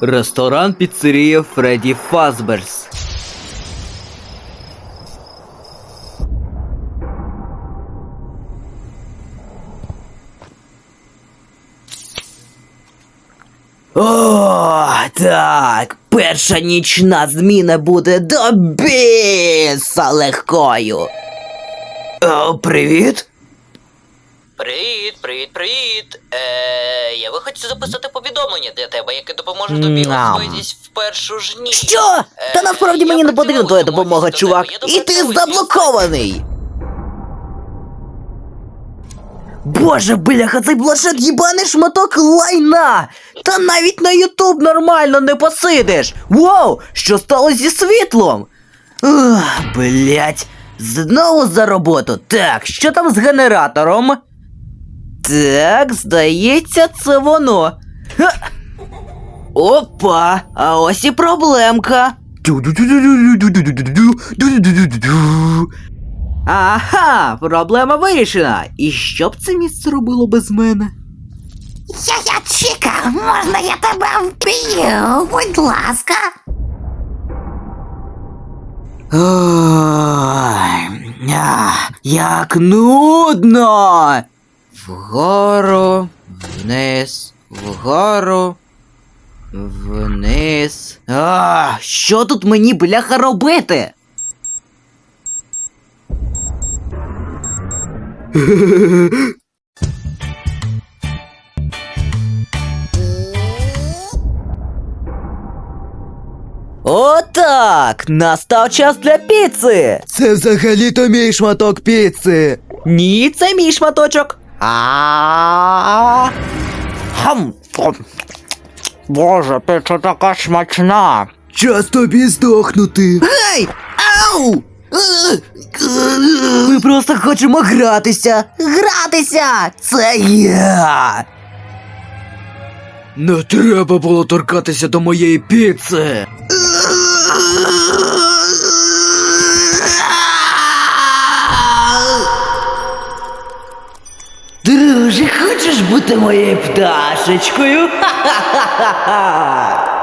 Ресторан піцерія Фредді Фазберс. О, так. Перша нічна зміна буде до біса легкою. О, привіт. Привіт, привіт, привіт. Е, я би хотів записати повідомлення для тебе, яке допоможе тобі освоїтись в першу ж ніч. Що? Та Е, насправді мені не потрібна твоя допомога, чувак. І ти заблокований. Боже, бляха, цей блошет їбаний шматок лайна! Та навіть на Ютуб нормально не посидиш! Вау! Що стало зі світлом? Ух, блять, знову за роботу. Так, що там з генератором? Так, здається, це воно. Ха! Опа, а ось і проблемка. Ага, проблема вирішена. І що б це місце робило без мене? Я я Чіка, можна я тебе вб'ю? Будь ласка. Ой, а, як нудно. Вгору, вниз, вгору, вниз. А, що тут мені бляха робити? Отак! Настав час для піци! Це взагалі-то мій шматок піци. Ні, це мій шматочок. А. Хм. Боже, піца така смачна. Час тобі здохнути. Гей! Ау! Ми просто хочемо гратися. Гратися! Це я. Не треба було торкатися до моєї піци. Друже, хочеш бути моєю пташечкою? Ха-ха-ха-ха!